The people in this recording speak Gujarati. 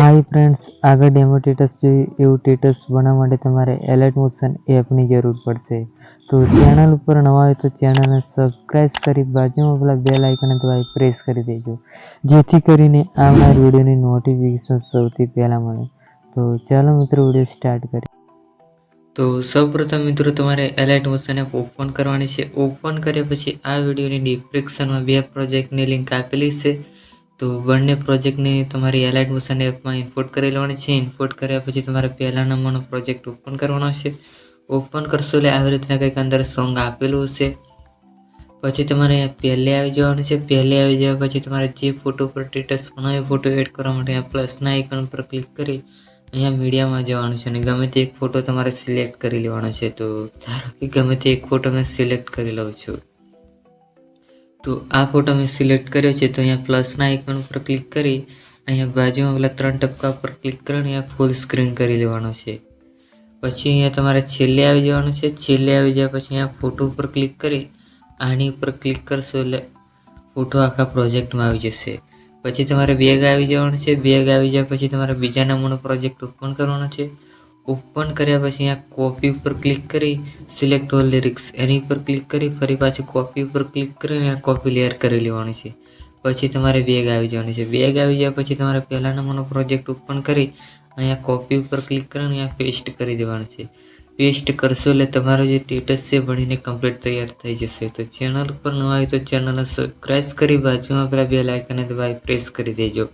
હાય ફ્રેન્ડ્સ આગળ ડેમો સ્ટેટસ જોઈએ એવું સ્ટેટસ બનાવવા માટે તમારે એલર્ટ મોશન એપની જરૂર પડશે. તો ચેનલ ઉપર નવા હોય તો ચેનલને સબસ્ક્રાઈબ કરી બાજુમાં પેલા બે લાઇકને દબાવી પ્રેસ કરી દેજો. જેથી કરીને આવનાર વિડીયોની નોટિફિકેશન સૌથી પહેલાં મળે. તો ચાલો મિત્રો વીડિયો સ્ટાર્ટ કરીએ. તો સૌપ્રથમ મિત્રો, તમારે એલાઇટ મોશન ઓપન કરવાની છે. ઓપન કર્યા પછી આ વિડીયોની ડિસ્ક્રિપ્શનમાં બે પ્રોજેક્ટની લિંક આપેલી છે. તો બંને પ્રોજેક્ટને તમારી એલાઇટ મોશન એપમાં ઇમ્પોર્ટ કરી લેવાની છે. ઇમ્પોર્ટ કર્યા પછી તમારે પહેલા નંબરનો પ્રોજેક્ટ ઓપન કરવાનો છે. ઓપન કરશો એટલે આવી રીતના કંઈક અંદર સોંગ આપેલું હશે પછી તમારે પહેલે આવી જવાનું છે. પહેલે આવી જવા પછી તમારે જે ફોટો પર સ્ટેટસ બનાવ્યો ફોટો એડ કરવા માટે પ્લસના આઇકન પર ક્લિક કરી અહીંયા મીડિયામાં જવાનું છે અને ગમે તે એક ફોટો તમારે સિલેક્ટ કરી લેવાનો છે, તો ધારો કે ગમે તે એક ફોટો મેં સિલેક્ટ કરી લઉં છું. તો આ ફોટો મેં સિલેક્ટ કર્યો છે, તો અહીંયા પ્લસના આઇકન ઉપર ક્લિક કરી, અહીંયા બાજુમાં પેલા ત્રણ ટપકા ઉપર ક્લિક કરીને અહીંયા ફૂલ સ્ક્રીન કરી લેવાનો છે. પછી અહીંયા તમારે છેલ્લે આવી જવાનું છે, છેલ્લે આવી જાય પછી અહીંયા ફોટો ઉપર ક્લિક કરી, આની ઉપર ક્લિક કરશો એટલે ફોટો આખા પ્રોજેક્ટમાં આવી જશે. પછી તમારે બેગ આવી જવાનું છે બેગ આવી જાય પછી તમારે બીજા નંબરનો પ્રોજેક્ટ ઓપન કરવાનો છે. ઓપન કર્યા પછી અહીંયા કોપી ઉપર ક્લિક કરી સિલેક્ટ ઓલ લિરિક્સ એની ઉપર ક્લિક કરી, ફરી પાછી કોપી ઉપર ક્લિક કરીને અહીંયા કોપી લેયર કરી લેવાની છે. પછી તમારે બેગ આવી જવાની છે. બેગ આવી જાય પછી તમારે પહેલા નંબરનો પ્રોજેક્ટ ઓપન કરી, અહીંયા કોપી ઉપર ક્લિક કરીને અહીંયા પેસ્ટ કરી દેવાનું છે. પેસ્ટ કરશો એટલે તમારો જે સ્ટેટસ છે ભણીને કમ્પ્લીટ તૈયાર થઈ જશે. તો ચેનલ પર નવા હોય તો ચેનલને સબસ્ક્રાઈબ કરી બાજુમાં પેલા બે લાઇકને દબાવી પ્રેસ કરી દેજો.